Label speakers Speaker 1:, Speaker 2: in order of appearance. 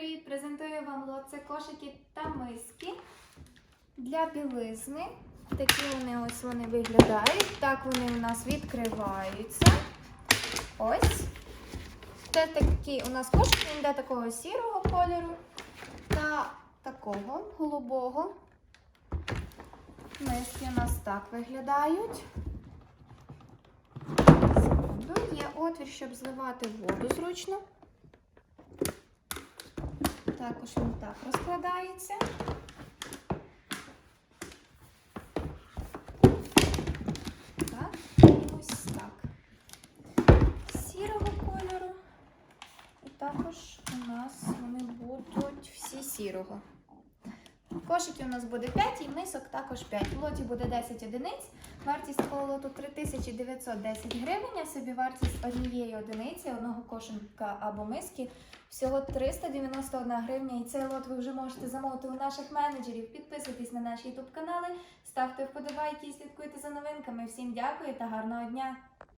Speaker 1: привіт! Презентую вам лот. Це кошики та миски для білизни. Такі вони ось вони виглядають. Так вони у нас відкриваються. Ось. Це такий у нас кошик, він йде такого сірого кольору та такого голубого. Миски у нас так виглядають. Є отвір, щоб зливати воду зручно. Також він так розкладається. Так, ось так. Сірого кольору. І також у нас вони будуть всі сірого. Кошиків у нас буде 5 і мисок також 5. В лоті буде 10 одиниць. Вартість такого лоту 3910 гривень, а собі вартість однієї одиниці, одного кошенка або миски всього 391 гривня. І цей лот ви вже можете замовити у наших менеджерів. Підписуйтесь на наші YouTube канали, ставте вподобайки і слідкуйте за новинками. Всім дякую та гарного дня!